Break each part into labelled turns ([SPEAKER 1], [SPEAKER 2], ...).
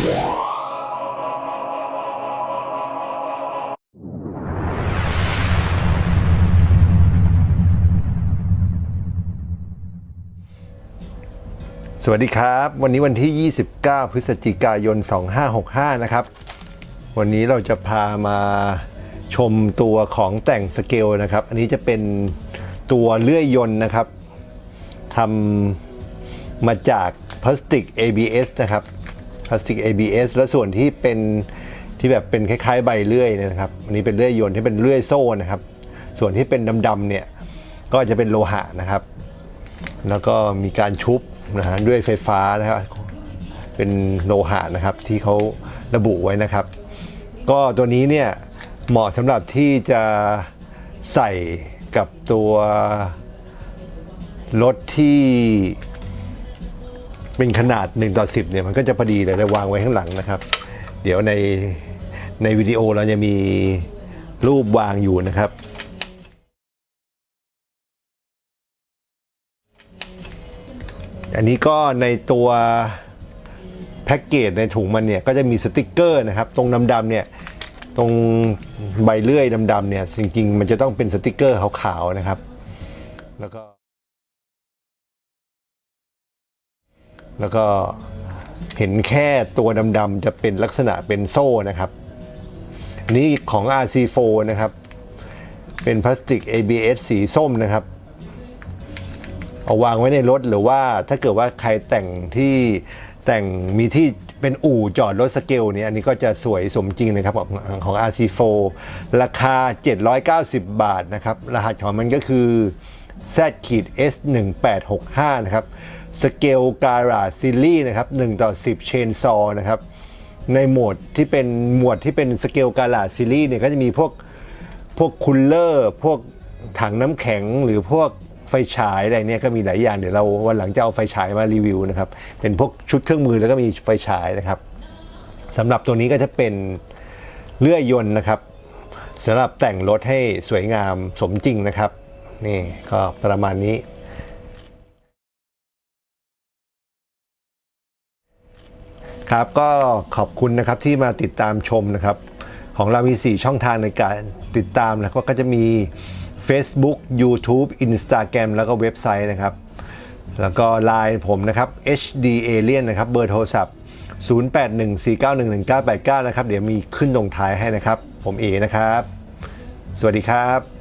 [SPEAKER 1] สวัสดีครับ วันนี้วันที่ 29 พฤศจิกายน 2565 นะครับ วันนี้เราจะพามาชมตัวของแต่งสเกลนะครับ อันนี้จะเป็นตัวเลื่อยยนต์นะครับทำมาจากพลาสติก ABS นะครับ พลาสติก ABS และส่วนที่เป็นที่แบบเป็นคล้ายๆใบเลื่อยนยนะครับอันนี้เป็นเลื่อยยนต์ที่เป็นเลื่อยโซ่นะครับ ส่วนที่เป็นดำๆเนี่ยก็จะเป็นโลหะนะครับ แล้วก็มีการชุบนะฮะด้วยไฟฟ้านะครับเป็นโลหะนะครับที่เขาระบุไว้นะครับ ก็ตัวนี้เนี่ยเหมาะสำหรับที่จะใส่กับตัวรถที่ เป็นขนาด 1 ต่อ 10เนี่ยมันก็จะพอดีเลยจะวางไว้ข้างหลังนะครับ เดี๋ยวในในวิดีโอเราจะมีรูปวางอยู่นะครับ อันนี้ก็ในตัวแพ็กเกจในถุงมันเนี่ยก็จะมีสติกเกอร์นะครับ ตรงดำๆเนี่ยตรงใบเลื่อยดำๆเนี่ยจริงๆมันจะต้องเป็นสติกเกอร์ขาวๆนะครับ แล้วก็ แล้วก็เห็นแค่ตัวดำๆจะเป็นลักษณะเป็นโซ่นะครับนนี้ของ RC4 นะครับ เป็นพลาสติก ABS สีส้มนะครับ เอาวางไว้ในรถหรือว่าถ้าเกิดว่าใครแต่งที่แต่งมีที่เป็นอู่จอดรถสเกลเนี่ยอันนี้ก็จะสวยสมจริงนะครับของของ RC4 ราคา 790 บาทนะครับ รหัสของมันก็คือ Z ขีด S 1 8 6 5นะครับสเกลการาซีรีส์นะครับ1ต่อ 10 เชนซอนะครับในหมวดที่เป็นหมวดที่เป็นสเกลการาซีรีส์เนี่ยก็จะมีพวกพวกคูลเลอร์ พวกถังน้ำแข็งหรือพวกไฟฉายอะไรเนี่ยก็มีหลายอย่างเดี๋ยวเราวันหลังจะเอาไฟฉายมารีวิวนะครับเป็นพวกชุดเครื่องมือแล้วก็มีไฟฉายนะครับสำหรับตัวนี้ก็จะเป็นเลื่อยยนต์นะครับสำหรับแต่งรถให้สวยงามสมจริงนะครับ นี่ก็ประมาณนี้ ครับก็ขอบคุณนะครับที่มาติดตามชมนะครับ ของเรามี 4 ช่องทางในการติดตามนะครับก็จะมี Facebook YouTube Instagram แล้วก็เว็บไซต์นะครับ แล้วก็ Line ผมนะครับ HD Alien นะครับ เบอร์โทรศัพท์ 0814911989 นะครับ เดี๋ยวมีขึ้นตรงท้ายให้นะครับ ผมเอนะครับ สวัสดีครับ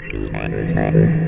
[SPEAKER 2] Thank you.